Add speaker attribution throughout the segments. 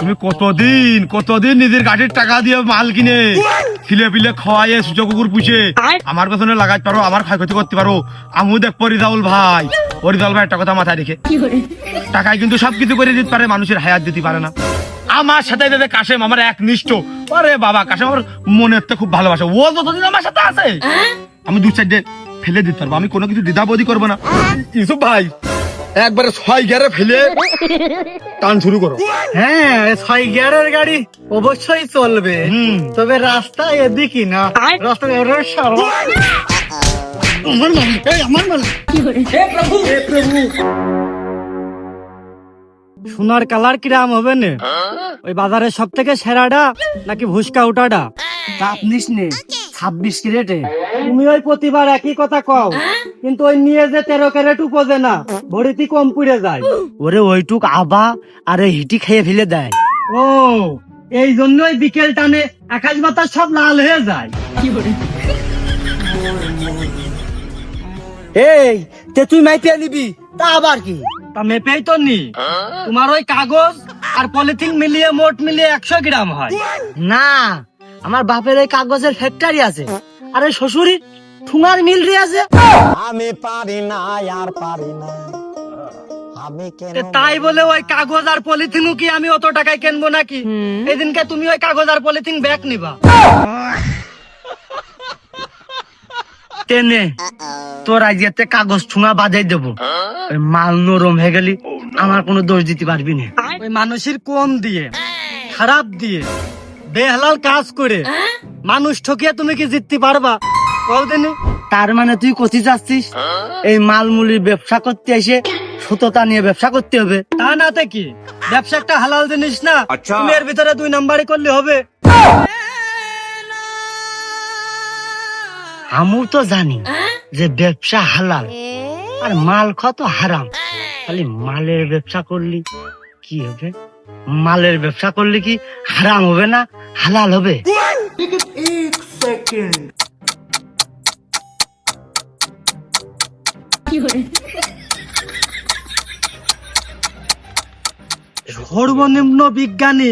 Speaker 1: তুমি কতদিন কতদিন নিজের গাড়ির টাকা দিয়ে মাল কিনে ছিলে পিলে খাওয়াইয়ে সুযোগ কুকুর পুষে? আমার পেছনে লাগাইতে পারো আমার ক্ষয়ক্ষতি করতে পারো। আমিও দেখব রিজাউল ভাই। ও রিজাউল ভাই একটা কথা মাথায় রেখে। টাকায় কিন্তু সবকিছু করে দিতে পারে মানুষের হায়াত দিতে পারে না। আমার সাথে যাতে কাশেম আমার এক নিষ্ঠ আরে বাবা কাশেম আমার মনের তো খুব ভালোবাসে। ও যতদিন আমার সাথে আছে আমি দু চারটে ফেলে দিতে পারব। আমি কোনো কিছু দ্বিধাবোধই করব না। ইউসুফ ভাই একবারে ছয় গিয়ারে ফেলে টান শুরু করো।
Speaker 2: হ্যাঁ ছয় গিয়ারের গাড়ি অবশ্যই চলবে। তবে রাস্তা এদিকে না। রাস্তা আমার মালিক সোনার কালার কিরাম হবে না? ওই বাজারের সব থেকে সেরাটা নাকি ভুসকা উঠাটা আপনিস নে। ছাব্বিশ ক্যারেটে। তুমি ওই প্রতিবার একই কথা কও কিন্তু ওই নিয়ে যে তেরো ক্যারেট উপজে না ভরিতি কম পুড়ে যায়। ওরে ওইটুক আবা আরে হিটি খেয়ে ফেলে দেয়। ও এই জন্যই বিকেল টানে আকাশ বাতাস সব লাল হয়ে যায়। এই তে তুই মাইপিয়া নিবি তা আবার কি? তা মেপেই তো নি। তোমার ওই কাগজ আর পলিথিন মিলিয়ে মোট মিলিয়ে একশো গ্রাম হয়। না আমার বাপের ওই কাগজের ফ্যাক্টরি আছে। আর ওই শ্বশুরির ঠুঙার মিলরি আছে।
Speaker 3: আমি পারি না আর পারি না। আমি কেন
Speaker 2: তে তাই বলে ওই কাগজ আর পলিথিনও কি আমি অত টাকায় কিনবো নাকি? এদিনকে তুমি ওই কাগজ আর পলিথিন ব্যাগ নিবা। টেনে তোর আজকে কাগজ ঠুঙা বাজাই দেবো। মাল নরম হয়ে গেলি আমার কোনো দোষ দিতে পারবি না। ওই মানুষের কম দিয়ে খারাপ দিয়ে বেহালাল কাজ করে। মানুষ ঠকিয়ে তুমি কি জিততে পারবা? কদিনে তার মানে তুই কোথায় যাচ্ছিস? এই মালমুলির ব্যবসা করতে এসে সততা নিয়ে ব্যবসা করতে হবে। তা নাতে কি? ব্যবসা একটা হালাল জিনিস না? তুমি এর ভিতরে দুই নাম্বারই করলে হবে। আমু তো জানি যে ব্যবসা হালাল আর মাল কত হারাম। খালি মালের ব্যবসা করলি কি হবে? মালের ব্যবসা করলে কি হারাম হবে না? হালাল হবে? সর্বনিম্ন বিজ্ঞানী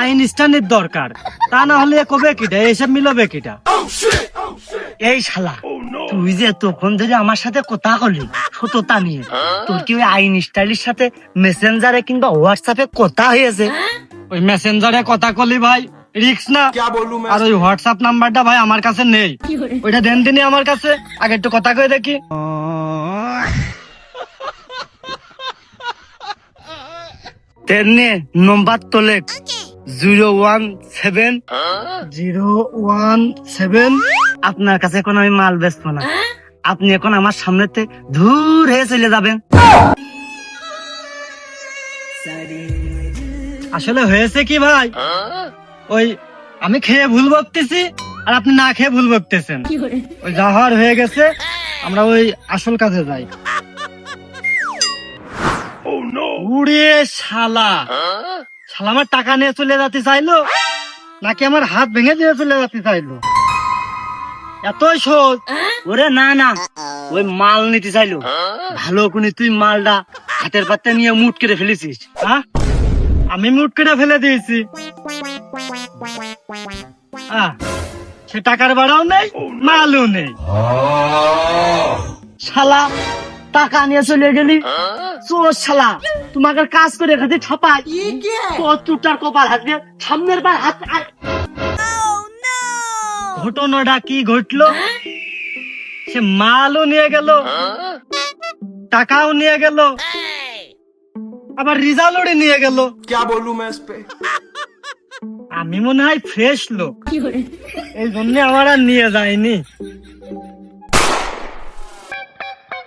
Speaker 2: আইনস্টাইনের দরকার। তা না হলে কবে কিটা? এসব মিলবে কিটা? এই শালা তুই যে তখন ধরে আমার সাথে কথা বলি সততা নিয়ে তোর কি ওই আইনস্টাইনের সাথে মেসেঞ্জারে কিংবা হোয়াটসঅ্যাপে কথা হয়েছে? ওই মেসেঞ্জারে কথা কলি ভাই রিক্স না? আর ওই হোয়াটসঅ্যাপ নাম্বারটা ভাই আমার কাছে নেই। ওইটা দেন দিনই আমার কাছে আগে একটু কথা কয়ে দেখি। তেমনি নম্বর তোলে। Zero one seven zero one seven আপনার কাছে এখন আমি মাল বেচবো না। আপনি এখন আমার সামনেতে দূর হয়ে চলে যাবেন। আসলে হয়েছে কি ভাই? ওই আমি খেয়ে ভুল বকতেছি আর আপনি না খেয়ে ভুল বকতেছেন। ওই যাহার হয়ে গেছে আমরা ওই আসল কাজে যাই। উড়ে শালা! শালা আমার টাকা নিয়ে চলে যেতে চাইলো? নাকি আমার হাত ভেঙে দিয়ে চলে যেতে চাইলো? এতই সোজ ওরে না না ওই মাল নিতে চাইলো। ভালো করে তুই মালটা হাতের পাতে নিয়ে মুট কেটে ফেলেছিস হ্যাঁ? আমি মুট কেটে ফেলে দিয়েছি। সে টাকার বাড়াও নেই মালও নেই। শালা টাকা নিয়ে চলে গেলি চোর শালা তোমাকে কাজ করে খাতে ছাপাই কতটার কপাল হাতে সামনের বার হাত আ- ঘটনাটা কি ঘটলো সে মালও নিয়ে গেল টাকাও নিয়ে গেল আবার রিজাল্টও নিয়ে গেল
Speaker 4: क्या बोलूं मैं इस पे
Speaker 2: আমি মনে হয় ফ্রেশ লোক এই জন্য আমার আর নিয়ে যায়নি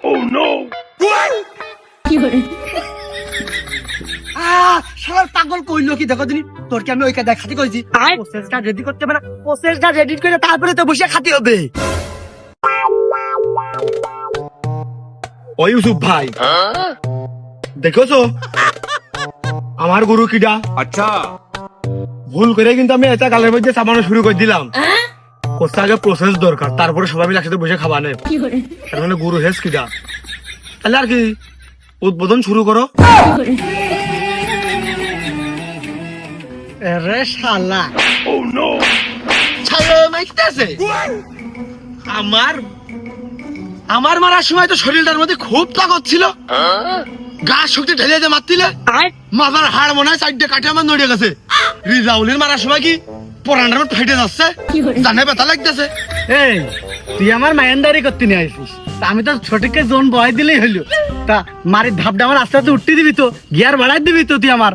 Speaker 2: Oh
Speaker 1: no! সার ভাই। আমার গরু কিডা?
Speaker 4: আচ্ছা।
Speaker 1: ভুল করে কিন্তু আমি এটা গালের মধ্যে সামানো শুরু করে দিলাম। আগে প্রসেস দরকার? তারপরে সবাই মিলে একসাথে বসে খাবানে। তার মানে গুরু হেস কিডা তাহলে আর কি? উদ্বোধন শুরু করো।
Speaker 5: রে শালা।
Speaker 1: ছায়া মাইকতেছে আমার আমার মারার সময় তো শরীরটার মধ্যে খুব তাকত ছিল। গা শক্তি ঢেলে দিয়ে মারতিলে। মাথার হাড় মনে হয় সাইডে কাটে আমার নড়িয়ে গেছে। রিজাউলের মারার সময় কি? পরানটার মধ্যে ফেটে যাচ্ছে। জানে ব্যথা লাগতেছে।
Speaker 5: এই তুই আমার মায়ানদারি করতে নিয়ে আসিস তা আমি তো ছোটকে জোন বয় দিলেই হইল। তা মারি ধাপটা আমার আস্তে আস্তে উঠতে দিবি তো গিয়ার বাড়াই দিবি তো তুই আমার।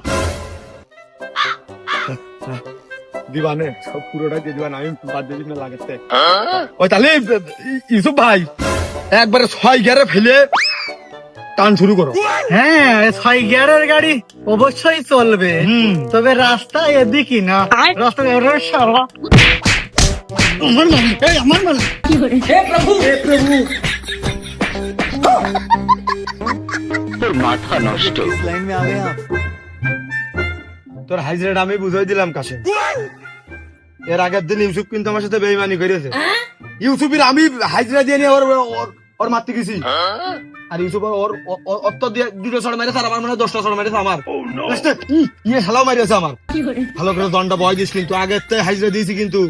Speaker 1: দিবানে সব পুরোটা দিয়ে দিবান আমি বাদ দিয়ে দিন লাগেছে ওই তাহলে ভাই একবারে ছয় গিয়ারে ফেলে টান শুরু করো।
Speaker 5: হ্যাঁ ছয় গিয়ারের গাড়ি অবশ্যই চলবে। তবে রাস্তা এদিকে না। রাস্তা আমার মালিক
Speaker 1: তোর হাইজরেট আমি বুঝাই দিলাম কাছে এর আগের দিন ইউসুফ কিন্তু আমার সাথে বেইমানি করেছে। ইউসুফের আমি হাইজরা দিয়ে নিয়ে ওর ওর- ওর মারতে গেছি। আর ইউসুফ ওর ওর- ওর অত দিয়ে দুটো ছড় মেরেছে আর আমার মনে হয় দশটা ছড় মেরেছে আমার। ই, ইয়ে শালাও মারিয়েছে আমার। ভালো করে দণ্ডা বয় দিস কিন্তু আগের থেকে হাইজরা দিয়েছি কিন্তু।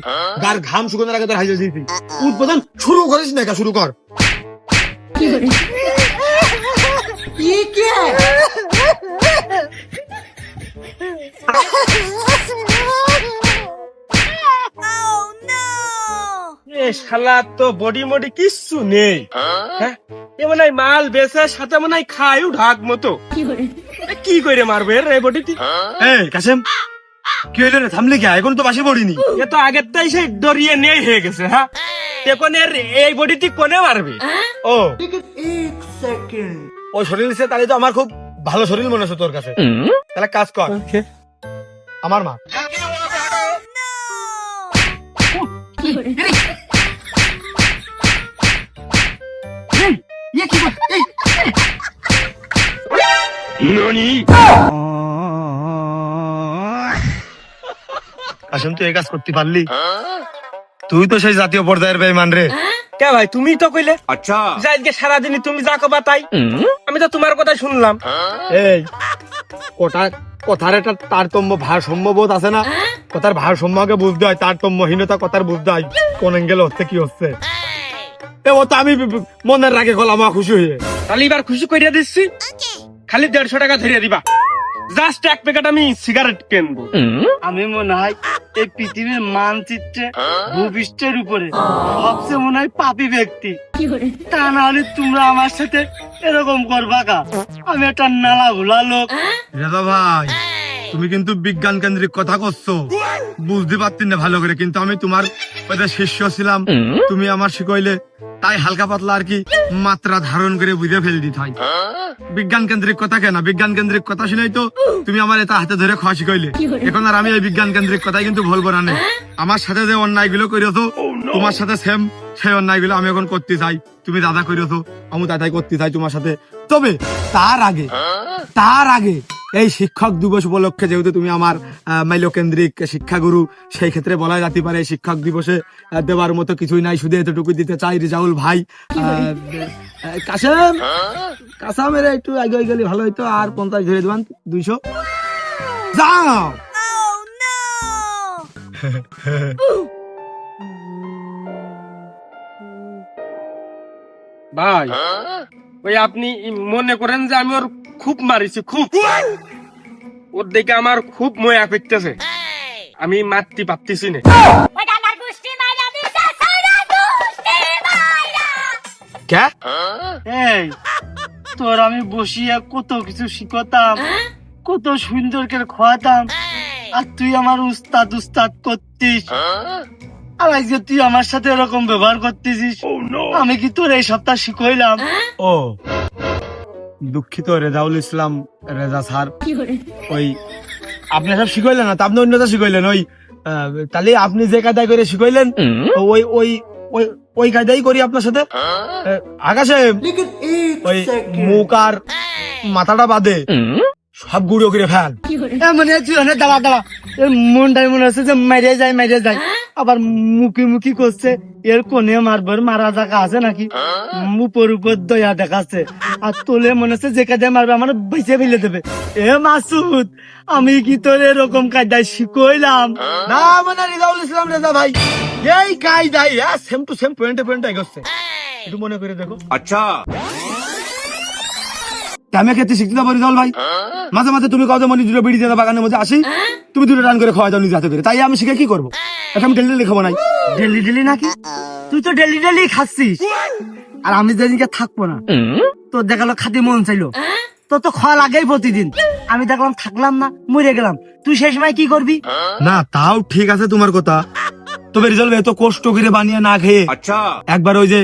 Speaker 1: গার ঘাম শুকানোর আগে তোর হাইজরা দিয়েছি। উদ্বোধন শুরু করিস না শুরু কর।
Speaker 6: এ শালা তো বডি মডি কিচ্ছু নেই। হ্যাঁ? এ মনে হয় মাল বেচে সাথে মনে হয় খায়ও ঢাক মতো। কি করে? মারবে রে বডিটি?
Speaker 1: এই কাসেম কি হইল রে? থামলি কি? এখন তো বাসি পড়িনি।
Speaker 6: এ তো আগের তাই সে ডরিয়ে নেই হয়ে গেছে হ্যাঁ? এখন এর এই বডিটি কোনে মারবে?
Speaker 1: ও। ও শরীর সে তাহলে তো আমার খুব ভালো শরীর মনে হচ্ছে তোর কাছে। তাহলে কাজ কর। আমার মা। আসুন তুই এই কাজ করতে পারলি। তুই তো সেই জাতীয় পর্যায়ের বেইমান রে।
Speaker 6: কে ভাই তুমি তো কইলে? আচ্ছা। যে আজকে সারাদিন তুমি যা কবা তাই। আমি তো তোমার কথা শুনলাম।
Speaker 1: এই কোটা কথার একটা তারতম্য ভারসাম্য বোধ আছে না? কথার ভারসাম্য আগে বুঝতে হয় তারতম্যহীনতা কথার বুঝতে হয়। কোন অ্যাঙ্গেল হচ্ছে কি হচ্ছে? এ ও তো আমি মনের রাগে গলাম খুশি হয়ে
Speaker 6: তাহলে এবার খুশি করিয়া দিচ্ছি খালি দেড়শো টাকা ধরিয়ে দিবা। জাস্ট এক প্যাকেট আমি সিগারেট কিনবো।
Speaker 5: আমি মনে হয় এই পৃথিবীর মানচিত্রে ভূপৃষ্ঠের উপরে সবচেয়ে মনে হয় পাপি ব্যক্তি। তা না হলে তোমরা আমার সাথে এরকম করবা কা? আমি একটা নালা ভোলা লোক।
Speaker 1: রেজা ভাই তুমি কিন্তু বিজ্ঞান কেন্দ্রিক কথা করছ। বুঝতে পারতি না ভালো করে কিন্তু আমি তোমার শিষ্য ছিলাম। তুমি আমার শিখাইলে তাই হালকা পাতলা আর কি মাত্রা ধারণ করে বুঝে ফেল দিতে হয়। বিজ্ঞান কেন্দ্রিক কথা কেন? বিজ্ঞান কেন্দ্রিক কথা শুনেই তো তুমি আমার এটা হাতে ধরে খাওয়া শিখাইলে এখন আর আমি এই বিজ্ঞান কেন্দ্রিক কথাই কিন্তু বলব না নে। আমার সাথে যে অন্যায়গুলো করেছ তোমার সাথে সেম সেই অন্যায়গুলো আমি এখন করতে চাই। তুমি দাদা করেছ আমি দাদাই করতে চাই তোমার সাথে। তবে তার আগে তার আগে এই শিক্ষক দিবস উপলক্ষে যেহেতু তুমি আমার মাইলকেন্দ্রিক শিক্ষাগুরু সেই ক্ষেত্রে বলা যেতে পারে শিক্ষক দিবসে দেওয়ার মতো কিছুই নাই শুধু এতটুকু দিতে চাই রিজাউল ভাই। আহ, কাসামের একটু আগে গেলে ভালো হইতো আর পঞ্চাশ ধরে দেবেন দুইশো। যাও।
Speaker 6: ভাই ওই আপনি মনে করেন যে আমি ওর খুব মারিছি খুব। ওর দেখে আমার খুব ময়া পেতেছে আমি মারতে পারতেছি না।
Speaker 5: তোর আমি বসিয়া কত কিছু শিখতাম কত সুন্দর করে খোয়াতাম আর তুই আমার উস্তাদ উস্তাদ করতিস। আর আজকে তুই আমার সাথে এরকম ব্যবহার করতেছিস আমি কি তোর এই সপ্তাহ শিখাইলাম?
Speaker 1: ও। দুঃখিত রেজাউল ইসলাম রেজা স্যার। ওই আপনি সব শিখাইলেন না তা আপনি অন্যটা শিখাইলেন ওই আহ, তাহলে আপনি যে কায়দায় করে শিখাইলেন ওই ওই ওই ওই কায়দাই করি আপনার সাথে? আকাশে ওই মুখ আর মাথাটা বাদে। সব গুঁড়ো করে ফেল।
Speaker 5: মনে হচ্ছে দাঁড়া দাঁড়া। মনটাই মনে হচ্ছে যে মেরে যায় মেরে যায়। আবার মুখি মুখি করছে এর কোনে মারবার মারা জায়গা আছে নাকি? উপর উপর দয়া দেখাচ্ছে। আর তোলে মনে হচ্ছে যে কাজে মারবে আমার বেঁচে ফেলে দেবে। এ মাসুদ আমি কি তোর এরকম কায়দায় শিখলাম
Speaker 1: না মানে রিজাউল ইসলাম রেজা ভাই এই কায়দায় সেম টু সেম পয়েন্টে পয়েন্টে গেছে একটু মনে করে দেখো।
Speaker 7: আচ্ছা।
Speaker 1: আমি খেতে শিখতে না পারি ভাই। মাঝে মাঝে তুমি কত মনে দুটো বিড়ি দিয়ে বাগানের মধ্যে আসি। তুমি দুটো রান করে খাওয়া দাও নিজে করে। তাই আমি শিখে কি করব? এখন আমি ডেলি ডেলি খাব নাই।
Speaker 5: ডেলি ডেলি নাকি? তুই তো ডেলি ডেলি খাচ্ছিস। আর আমি যেদিনকে থাকব না তোর দেখাল খাতে মন চাইলো। তোর তো খাওয়া লাগেই প্রতিদিন। আমি দেখলাম থাকলাম না মরে গেলাম। তুই শেষ ভাই কি করবি?
Speaker 1: না তাও ঠিক আছে তোমার কথা। তবে রিজলভ এত কষ্ট করে বানিয়ে না খেয়ে
Speaker 7: আচ্ছা।
Speaker 1: একবার ওই যে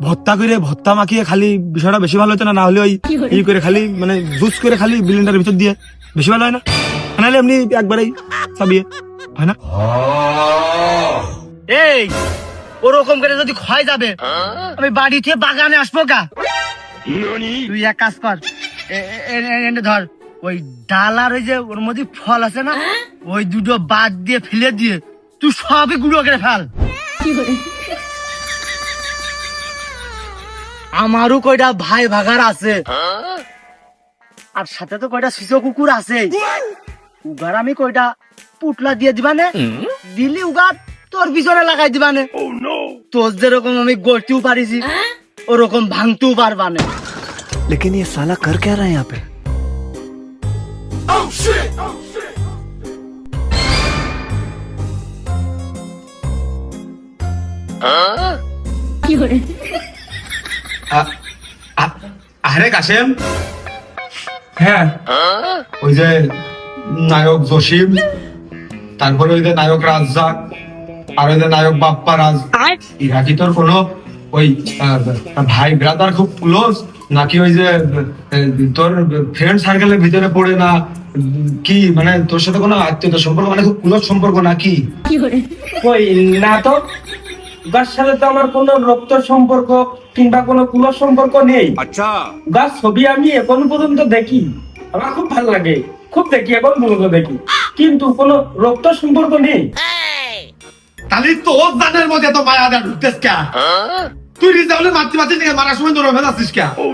Speaker 1: ভত্তা করে ভত্তা মাখিয়ে খালি বিষয়টা বেশি ভালো হতো না না হলে ওই ই করে খালি মানে জুস করে খালি বিলিন্ডার ভিতর দিয়ে বেশি ভালো হয় না। নাহলে এমনি একবারেই চাবিয়ে হয় না?
Speaker 5: এই ওরকম করে যদি ক্ষয় যাবে আমি বাড়ি থেকে বাগানে আসব কা তুই এক কাজ কর এ- এ- এ- এনে ধর ওই ডাল আর ওই যে ওর মধ্যে ফল আছে না ওই দুটো বাদ দিয়ে ফেলে দিয়ে তুই সবই গুঁড়ো করে ফেল। আমারও কয়টা ভাই ভাগার আছে আর সাথে তো কয়টা শিশু কুকুর আছে উগার আমি কয়টা পুটলা দিয়ে দিবানে দিলি উগার তোর পিছনে লাগাই দিবানে তোর যেরকম আমি গড়তেও পারিছি ওরকম ভাঙতেও পারবানে
Speaker 8: लेकिन ये साला कर क्या रहा है यहाँ पे
Speaker 1: আ- আ- আরে কাশেম।
Speaker 6: হ্যাঁ।
Speaker 1: ওই যে নায়ক জসিম তারপরে ওই যে নায়ক রাজ্জাক আর ওই যে নায়ক বাপ্পা রাজ। এরা কি তোর কোনো ওই ভাই ব্রাদার খুব ক্লোজ নাকি ওই যে তোর ফ্রেন্ড সার্কেলের ভিতরে পড়ে না? কি মানে তোর সাথে কোনো আত্মীয়তা সম্পর্ক মানে খুব ক্লোজ সম্পর্ক নাকি?
Speaker 6: কই না তো? গাছ সাথে তো আমার কোনো রক্ত সম্পর্ক কিংবা কোনো কুল সম্পর্ক নেই।
Speaker 7: আচ্ছা।
Speaker 6: গাছ ছবি আমি এখন পর্যন্ত দেখি। আমার খুব ভালো লাগে। খুব দেখি এখন পর্যন্ত দেখি। কিন্তু কোনো রক্ত সম্পর্ক নেই।
Speaker 1: তাহলে তো জানের মধ্যে তো মায়া ঢুকতেছ কে? তুই রিজাউলের নিয়ে মারার সময় ফেলাছিস কে? Oh,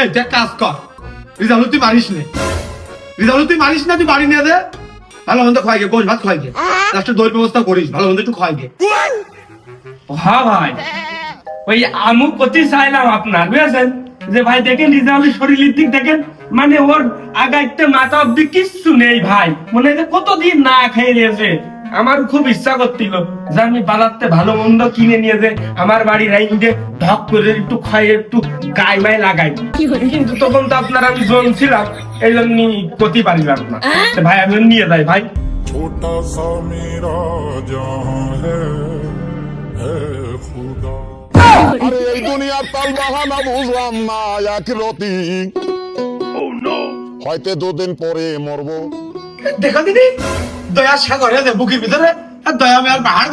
Speaker 1: এই দেখ কাজ কর। রিজাউল তুই মারিস নে। রিজাউল তুই মারিস না তুই বাড়ি নিয়ে দে। ভালো মন্দ খোয়াই গে ভাত খোয়াই গে। লাস্টে দই ব্যবস্থা করিস ভালো মন্দ একটু খোয়াই
Speaker 6: হ্যাঁ ভাই। ওই আমু প্রতি চাইলাম আপনার বুঝেছেন? যে ভাই দেখেন রিজাউলের শরীরের দিক দেখেন মানে ওর আগাইতে মাথা অব্দি কিচ্ছু নেই ভাই। মনে হয় কতদিন না খেয়ে রয়েছে আমার খুব ইচ্ছা করছিল যে আমি বাজারতে ভালো মন্দ কিনে নিয়ে যে আমার বাড়ির আইনকে ঢক করে একটু খাই একটু গায়ে মায় লাগাই। কিন্তু তখন তো আপনার আমি জন ছিলাম এই জন্য করতে পারিলাম না। হ্যাঁ? ভাই আমি নিয়ে যাই ভাই।
Speaker 9: ছোটা সা মেরা জাহান হয়তো দুদিন পরে মরবো।
Speaker 1: দেখো দিদি দয়া সাগরে ভিতরে দয়া মেয়ার পাহাড়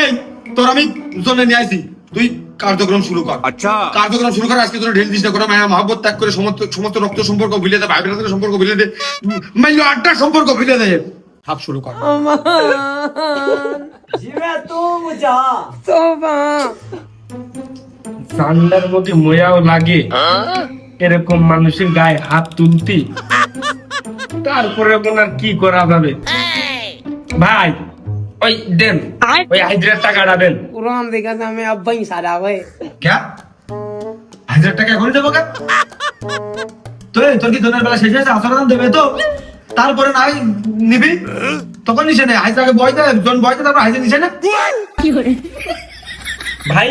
Speaker 1: এই তোর আমি জন্য নিয়ে আসি। তুই কার্যক্রম শুরু কর।
Speaker 7: আচ্ছা।
Speaker 1: কার্যক্রম শুরু কর আজকে তোরা ঢেল দিস না করে মায়া ত্যাগ করে সমস্ত সমস্ত রক্ত সম্পর্ক ভুলে দে ভাই সম্পর্ক ভুলে দে মাইলো আড্ডা সম্পর্ক ভুলে দে। হাফ শুরু কর
Speaker 6: ঠান্ডার মধ্যে ময়াও লাগে এরকম মানুষের গায়ে হাত তুলতি তারপরে ওনার কি করা যাবে ভাই ওই দেন ওই হাইদ্রের টাকাটা দেন
Speaker 10: कुरान देखा था मैं अब वही सारा हुए
Speaker 1: ক্যা হাজার টাকা এখনই দেবো কে তো এই, তোর কি দিনের বেলা শেষ হয়েছে আসর দাম দেবে তো তারপরে না নিবি? তখন নিছে না বয় দেয় জন বইতে তারপর হাইসে নিছে না।
Speaker 6: ভাই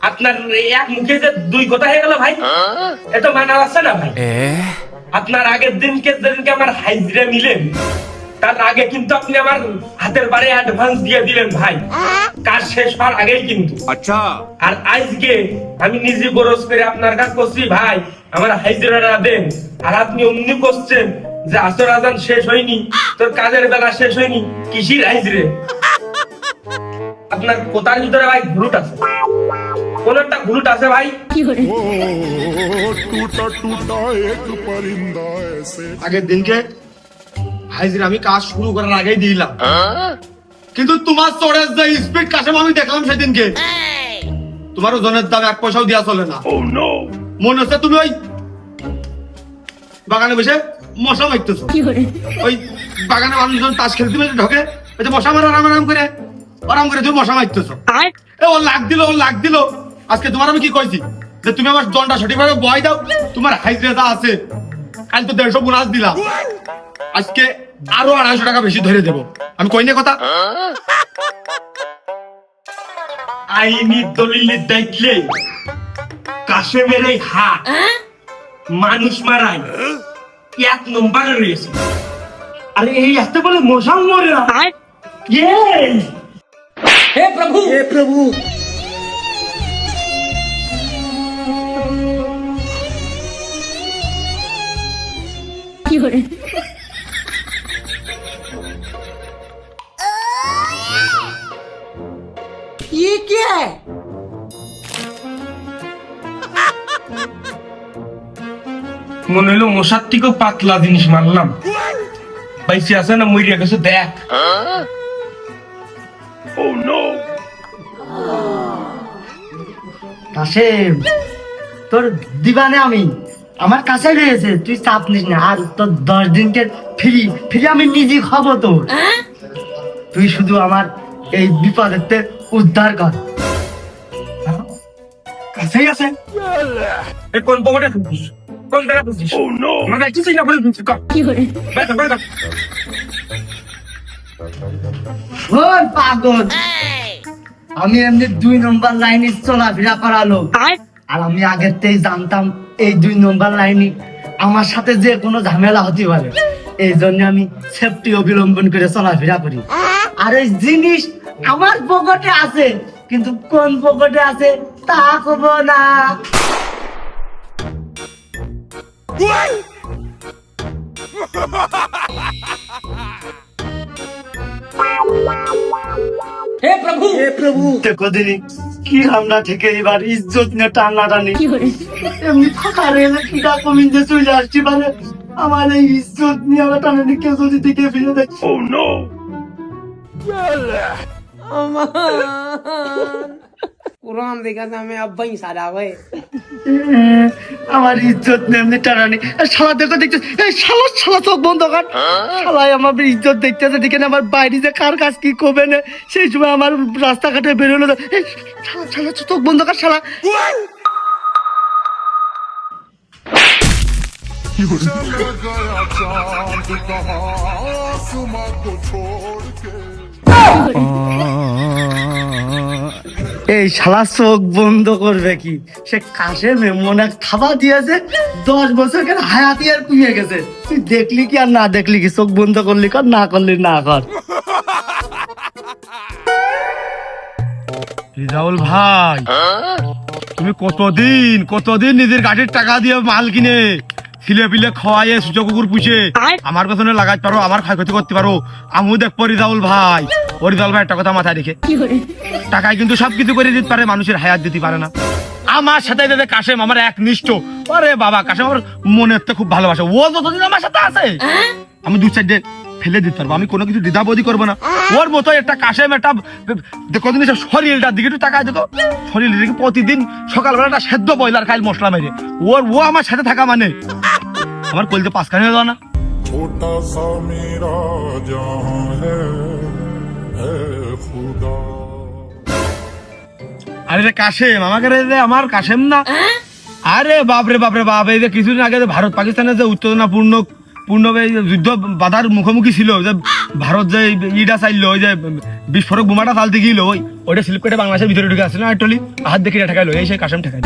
Speaker 6: আপনার এক মুখে যে দুই কথা হয়ে গেল ভাই এত মানা আছে না ভাই। আপনার আগের দিনকে যেদিনকে আমার হাইজরে নিলেন তার আগে কিন্তু আপনি আমার হাতের বারে অ্যাডভান্স দিয়ে দিলেন ভাই। কাজ শেষ হওয়ার আগেই কিন্তু।
Speaker 7: আচ্ছা।
Speaker 6: আর আজকে আমি নিজে গরজ করে আপনার কাছে করছি ভাই আমার হাইজরাটা দেন। আর আপনি অমনি করছেন যে আসর আজান শেষ হয়নি তোর কাজের বেলা শেষ হয়নি কিসির আইজ রে? আপনার কোথার ভিতরে ভাই ঘুরুট আছে। কোন একটা ঘুরুট আছে ভাই?
Speaker 1: আগের দিনকে হাইজির আমি কাজ শুরু করার আগেই দিলাম। কিন্তু তোমার চড়ের যে স্পিড কাশেম আমি দেখলাম সেদিনকে। তোমার ওজনের দাম এক পয়সাও দিয়া চলে না। oh, মনে হচ্ছে তুমি ওই বাগানে বসে মশা মারতেছো। ওই বাগানে মানুষজন তাস খেলতে ঢোকে ওই যে মশা মারা আরাম আরাম করে আরাম করে তুমি মশা মারতেছো। এ ও লাগ দিল ও লাগ দিল। আজকে তোমার আমি কি কইছি? যে তুমি আমার দণ্ডটা সঠিকভাবে বয় দাও তোমার আছে। কাল তো দেড়শো বোনাস দিলাম। আজকে আরও আড়াইশো টাকা বেশি ধরে দেবো। আমি কই না কথা?
Speaker 6: আইনি দলিল দেখলে কাশেমের এই হাত মানুষ মারাই এক নম্বরে রয়েছে আরে এই এত বলে মশাও মরে না। হে
Speaker 10: ये
Speaker 6: মনে হলো মশার থেকেও পাতলা জিনিস মারলাম পাইছি আছে না মরিয়া গেছে দেখ।
Speaker 5: কাশেম তোর দিবানে আমি আমার কাছে রয়েছে তুই চাপ নিস না আর তোর দশ দিনকে ফ্রি ফ্রি আমি নিজে খাব তোর। তুই শুধু আমার এই বিপদেতে উদ্ধার কর।
Speaker 6: কাছেই আছে। কোন পকেটে কোন জায়গায় খুঁজিস ও নো আমরা দেখছিস না বলে খুঁজিস কর বেটা বেটা
Speaker 5: ওই পাগল। আমি এমনি দুই নম্বর লাইনে চলাফেরা করালো। আর? আমি আগের থেকেই জানতাম এই দুই নম্বর লাইনে আমার সাথে যে কোনো ঝামেলা হতে পারে। এই জন্য আমি সেফটি অবলম্বন করে চলাফেরা করি। আর এই জিনিস আমার পকেটে আছে কিন্তু কোন পকেটে আছে তা কব না। হে প্রভু! হে প্রভু! কদিনই? কি আমরা থেকে এবার ইজ্জত নিয়ে টানা টানি এমনি ফাঁকা রেলে কি ডাকুমিন যে চলে আসছি মানে আমার এই ইজ্জত নিয়ে আমরা টানা টানি কেউ যদি দিকে ফিরে দেয়।
Speaker 10: oh, ও নো কুরআন দেখা আমি আব্বাই সারা হয়ে
Speaker 5: আমার ইজ্জত নিয়ে এমনি টানানি আর শালা দেখো দেখতে এই শালা শালা চোখ বন্ধ কর শালাই আমার ইজ্জত দেখতেছে দেখে না আমার বাইরে যে কার কাজ কি করবে না সেই সময় আমার রাস্তাঘাটে বেরোলো তো, এই শালা শালা চোখ বন্ধ কর শালা
Speaker 11: चल गया चांद कहाँ आसमां को छोड़ के
Speaker 5: এই শালা চোখ বন্ধ করবে কি? সে কাশে মনে খাবার দিয়েছে দশ বছর কেন হায়াতি আর কুমিয়ে গেছে? তুই দেখলি কি আর না দেখলি কি? চোখ বন্ধ করলি কর না করলি না কর।
Speaker 1: রিজাউল ভাই তুমি কতদিন কতদিন নিজের গাড়ির টাকা দিয়ে মাল কিনে ছিলে পিলে খাওয়াইয়ে সূচক কুকুর পুষে আমার পেছনে লাগাইতে পারো আমার ক্ষয়ক্ষতি করতে পারো আমিও দেখব রিজাউল ভাই। ও রিজাউল ভাই একটা কথা মাথায় রেখে টাকায় কিন্তু সবকিছু করে দিতে পারে মানুষের হায়াত দিতে পারে না। আমার সাথে দাদা কাশেম আমার এক নিষ্ঠ। আরে বাবা কাশেম আমার মনের তো খুব ভালোবাসে। ও যতদিন আমার সাথে আছে। আমি দু চারটে ফেলে দিতে পারব। আমি কোনো কিছু দ্বিধাবোধই করব না। ওর মতো একটা কাশেম একটা কতদিন সব শরীরটার দিকে একটু টাকায় দেখো। শরীর দিকে প্রতিদিন সকালবেলা একটা সেদ্ধ বয়লার খাইল মশলা মেরে। ওর ও আমার সাথে থাকা মানে। আমার কলতে পাস কানে দাও না।
Speaker 11: ছোটা সা মেরা জাহান খুদা।
Speaker 1: আরে রে কাশেম আমাকে রে যে আমার কাশেম না। হ্যাঁ? আরে বাপরে বাপরে বাপ এই যে কিছুদিন আগে যে ভারত পাকিস্তানের যে উত্তেজনাপূর্ণ পূর্ণ এই যে যুদ্ধ বাধার মুখোমুখি ছিল যে ভারত যে ইটা চাইলো ওই যে বিস্ফোরক বোমাটা চালতে গিয়েছিল ওই ওইটা স্লিপ কেটে বাংলাদেশের ভিতরে ঢুকে আসছিল না টলি? হাত দেখে ঠেকাইলো এই সেই কাশেম ঠেকাইলো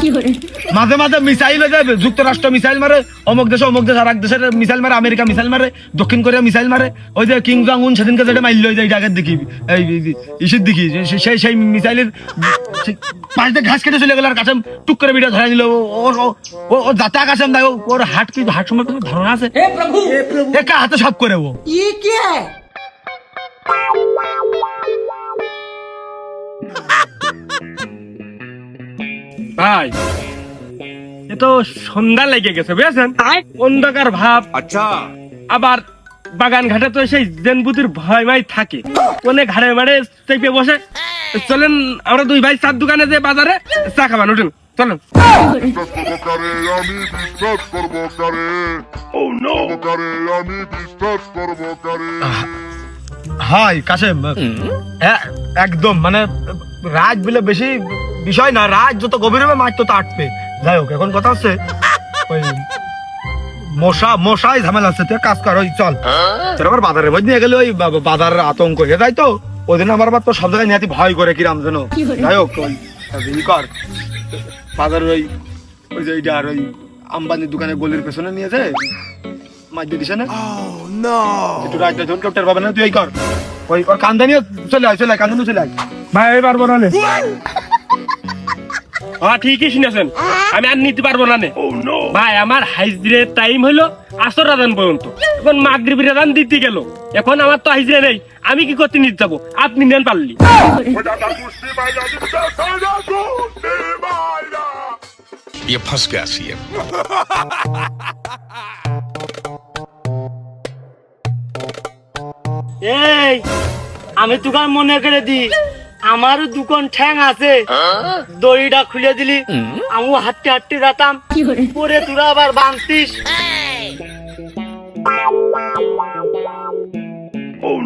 Speaker 1: মাঝে মাঝে মিসাইল হয়ে যায় যুক্তরাষ্ট্র মিসাইল মারে অমুক দেশে অমুক দেশ আর এক দেশের মিসাইল মারে আমেরিকা মিসাইল মারে দক্ষিণ কোরিয়া মিসাইল মারে ওই যে কিং জং উন সেদিনকে যেটা মারলো ওই যে এই আগের দেখি এই ইসির দেখি সেই সেই মিসাইলের সেই পাশ দিয়ে ঘাস কেটে চলে গেল আর কাছেম টুক করে ভিডিও ধরে নিল ও- ও ও যাতা কাছেম দেয় ও- ওর হাট কি হাট সময় কোনো ধারণা আছে? একা হাতে সব করে ও?
Speaker 10: ই কে?
Speaker 6: ভাই এ তো সন্ধ্যা লেগে গেছে বুঝেছেন? অন্ধকার ভাব। আচ্ছা। আবার বাগান ঘাটে তো সেই জেনবুতির ভয় ভাই থাকে। অনেক ঘাড়ে মারে চেপে বসে। চলেন আমরা দুই ভাই চার দোকানে যে বাজারে চা খাবান উঠেন। চলেন
Speaker 11: বিশ্বাস আমি বিশ্বাস করব কারে। ও নো কারে আমি বিশ্বাস করব কারে।
Speaker 1: হাই কাশেম। একদম মানে রাজ বলে বেশি বিষয় না রাজ যত গভীর হবে মাছ তত আটবে যাই হোক এখন কথা হচ্ছে ওই মশা মশাই ঝামেলা আছে তুই কাজ কর ওই চল। তোর আবার বাজারের মধ্যে নিয়ে গেলে ওই বা- বাজারের আতঙ্ক হয়ে যায় তো। ওই দিন আমার আবার তো সব জায়গায় নিয়ে ভয় করে কিরাম যেন। যাই হোক ওই কর। বাজারের ওই ওই যে এইটা আর ওই আম্বানির দোকানে গলির পেছনে নিয়েছে মাছ দিয়ে দিছে না? একটু রাত যখন কেউ টের পাবে না তুই এই কর। ওই কর নিয়ে চলে আয় চলে আয় চলে আয়।
Speaker 6: ভাই এবার নে। হ্যাঁ ঠিকই শুনেছেন আমি আর নিতে পারবো না নে। ভাই আমার হাইজরের টাইম হলো আসর রাজান পর্যন্ত এখন মাগরিব রাজান দিতে গেল এখন আমার তো হাইজরে নেই আমি কি করতে নিতে যাবো আপনি নেন পারলি
Speaker 11: ये फंस गया सीएम
Speaker 5: এই আমি দোকান মনে করে দি আমারও দুকন ঠ্যাং আছে। দড়িটা খুলে দিলি আমি হাঁটতে হাঁটতে যেতাম। পরে তোরা আবার বাঁধতিস। oh,